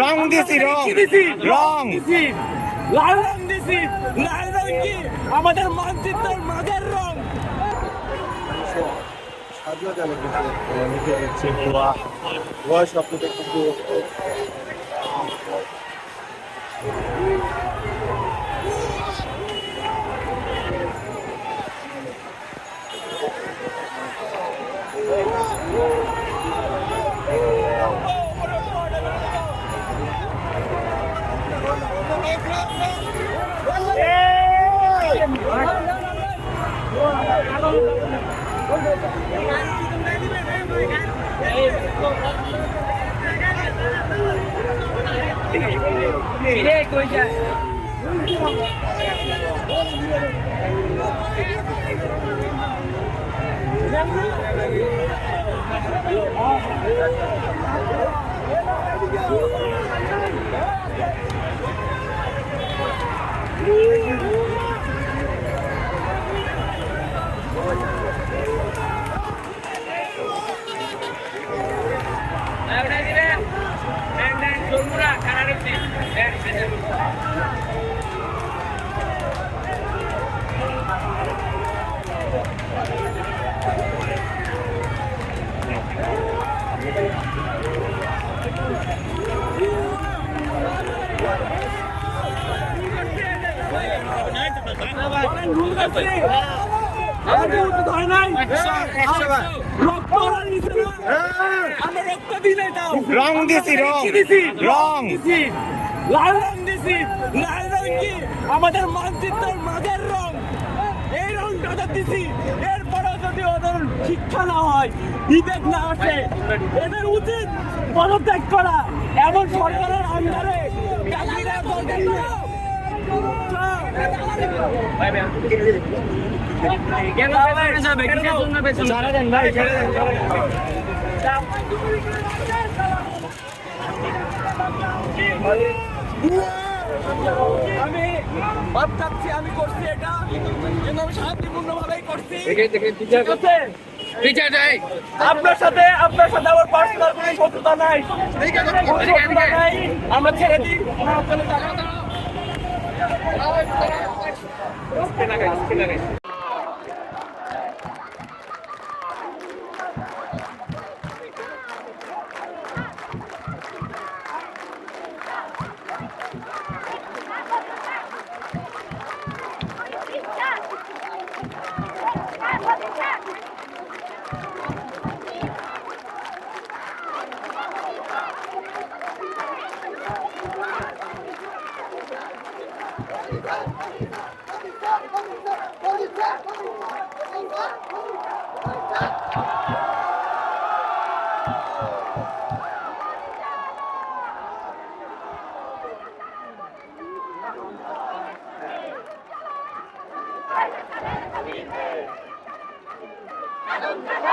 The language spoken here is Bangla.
রং দিছি, রং। রং। লাল রং দিছি। লাল রং কি? আমাদের মানচিত্রের মাঝের রং। লিখে দিচ্ছে ভুয়া ভুয়া শব্দটা কিন্তু ভুল করছি আমাকে উঠতে ধরে নাই রক্ত ওরা দিছে না আমরা রক্ত দিই নাই তাও রং দিছি, রং। রং। লাল রং দিছি লাল রং কি আমাদের মানচিত্রের মাঝের রং। এই রংটা ওদের দিছি। এরপরেও যদি ওদের শিক্ষা না হয়, বিবেক না আসে, এদের উচিত পদত্যাগ করা। এমন সরকারের আন্ডারে দরকার না। আমি চাচ্ছি আমি করছি এটা। কিন্তু আমি শান্তিপূর্ণ ভাবেই করছি ঠিক আছে? আপনার সাথে আপনার সাথে আমার পার্সোনাল কোনো শত্রুতা নাই। আমরা ছেড়ে দিই। আমরা চলে যাব। Adunca